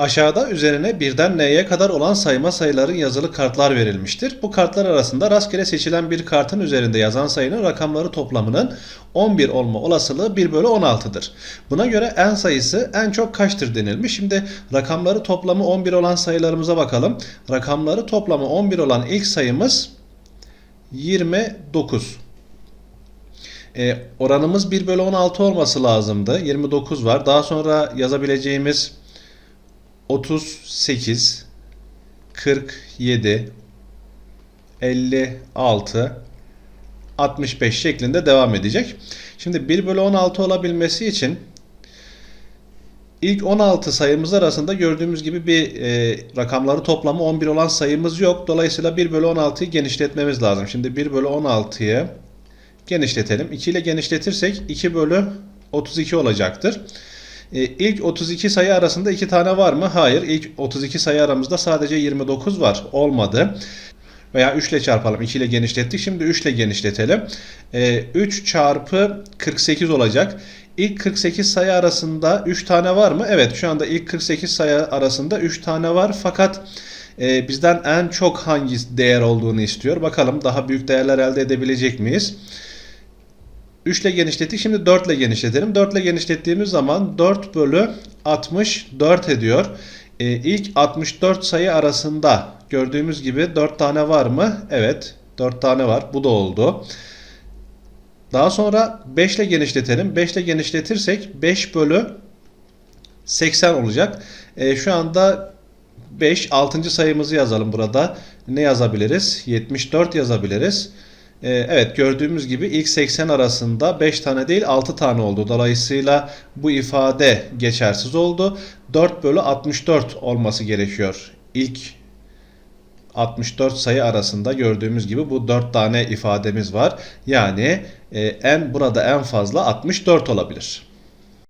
Aşağıda üzerine birden n'ye kadar olan sayma sayıların yazılı kartlar verilmiştir. Bu kartlar arasında rastgele seçilen bir kartın üzerinde yazan sayının rakamları toplamının 11 olma olasılığı 1 bölü 16'dır. Buna göre en sayısı en çok kaçtır denilmiş. Şimdi rakamları toplamı 11 olan sayılarımıza bakalım. Rakamları toplamı 11 olan ilk sayımız 29. E, oranımız 1 bölü 16 olması lazımdı. 29 var. Daha sonra yazabileceğimiz 38, 47, 56, 65 şeklinde devam edecek. Şimdi 1 bölü 16 olabilmesi için ilk 16 sayımız arasında gördüğümüz gibi bir e, rakamları toplamı 11 olan sayımız yok. Dolayısıyla 1 bölü 16'yı genişletmemiz lazım. Şimdi 1 bölü 16'yı genişletelim. 2 ile genişletirsek 2 bölü 32 olacaktır. E, ilk 32 sayı arasında 2 tane var mı? Hayır. İlk 32 sayı aramızda sadece 29 var. Olmadı. Veya 3 ile çarpalım. 2 ile genişlettik. Şimdi 3 ile genişletelim. E, 3 çarpı 48 olacak. İlk 48 sayı arasında 3 tane var mı? Evet şu anda ilk 48 sayı arasında 3 tane var. Fakat e, bizden en çok hangi değer olduğunu istiyor. Bakalım daha büyük değerler elde edebilecek miyiz? 3 ile genişlettik. Şimdi 4 ile genişletelim. 4 ile genişlettiğimiz zaman 4 bölü 64 ediyor. Ee, ilk 64 sayı arasında gördüğümüz gibi 4 tane var mı? Evet 4 tane var. Bu da oldu. Daha sonra 5 ile genişletelim. 5 ile genişletirsek 5 bölü 80 olacak. Ee, şu anda 5 6. sayımızı yazalım burada. Ne yazabiliriz? 74 yazabiliriz. Ee, Evet gördüğümüz gibi ilk 80 arasında 5 tane değil 6 tane oldu. Dolayısıyla bu ifade geçersiz oldu. 4 bölü 64 olması gerekiyor. İlk 64 sayı arasında gördüğümüz gibi bu 4 tane ifademiz var. Yani e, en burada en fazla 64 olabilir.